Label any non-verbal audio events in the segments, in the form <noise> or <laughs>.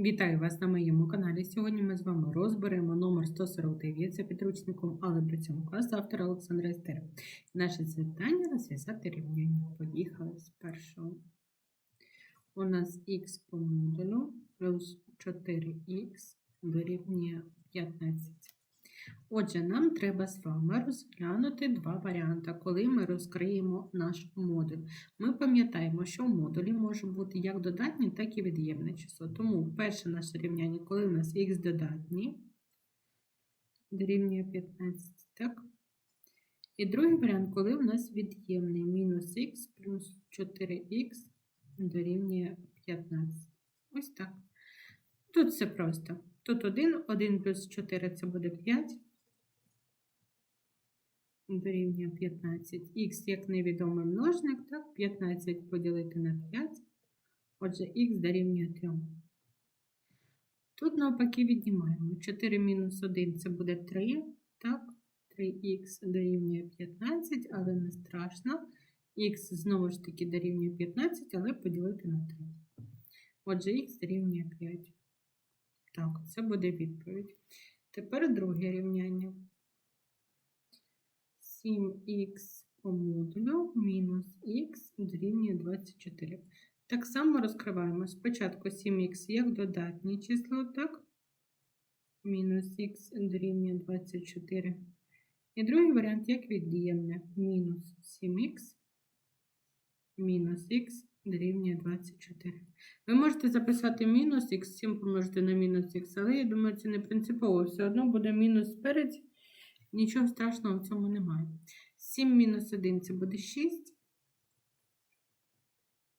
Вітаю вас на моєму каналі. Сьогодні ми з вами розберемо номер 149 за підручником але при цьому класу автора Олександра Естера. Наше завдання розв'язати рівняння. Поїхали з першого. У нас х по модулю плюс 4х дорівнює 15. Отже, нам треба з вами розглянути два варіанти, коли ми розкриємо наш модуль. Ми пам'ятаємо, що в модулі може бути як додатнє, так і від'ємне число. Тому перше наше рівняння, коли у нас х додатній, дорівнює 15, так? І другий варіант, коли у нас від'ємний мінус х плюс 4х дорівнює 15. Ось так. Тут все просто. Тут 1, 1 плюс 4 це буде 5. Дорівнює 15. Х як невідомий множник, так, 15 поділити на 5. Отже, х дорівнює 3. Тут навпаки віднімаємо. 4 мінус 1 це буде 3. Так, 3х дорівнює 15, але не страшно. Х знову ж таки дорівнює 15, але поділити на 3. Отже, х дорівнює 5. Так, це буде відповідь. Тепер друге рівняння. 7х по модулю мінус х дорівнює 24. Так само розкриваємо спочатку 7х як додатнє число, так? Мінус х дорівнює 24. І другий варіант як від'ємне. Мінус 7х мінус х дорівнює 24. Ви можете записати мінус х, 7 помножити на мінус х, але я думаю, це не принципово. Все одно буде мінус спереді. Нічого страшного в цьому немає. 7 мінус 1 це буде 6.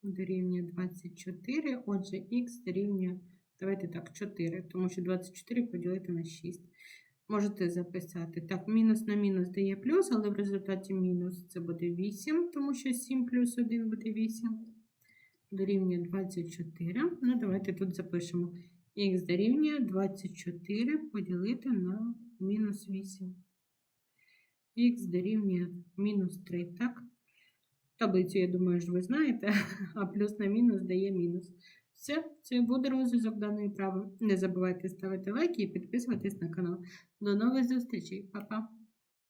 Дорівнює 24. Отже, х дорівнює, давайте так, 4, тому що 24 поділити на 6. Можете записати. Так, мінус на мінус дає плюс, але в результаті мінус це буде 8, тому що 7 плюс 1 буде 8. Дорівнює 24. Ну, давайте тут запишемо. Х дорівнює 24 поділити на мінус 8. Х дорівнює мінус 3, так? Таблицю, я думаю, ж ви знаєте, <laughs> а плюс на мінус дає мінус. Все, це буде розв'язок даної прави. Не забувайте ставити лайки і підписуватись на канал. До нових зустрічей, Па-па!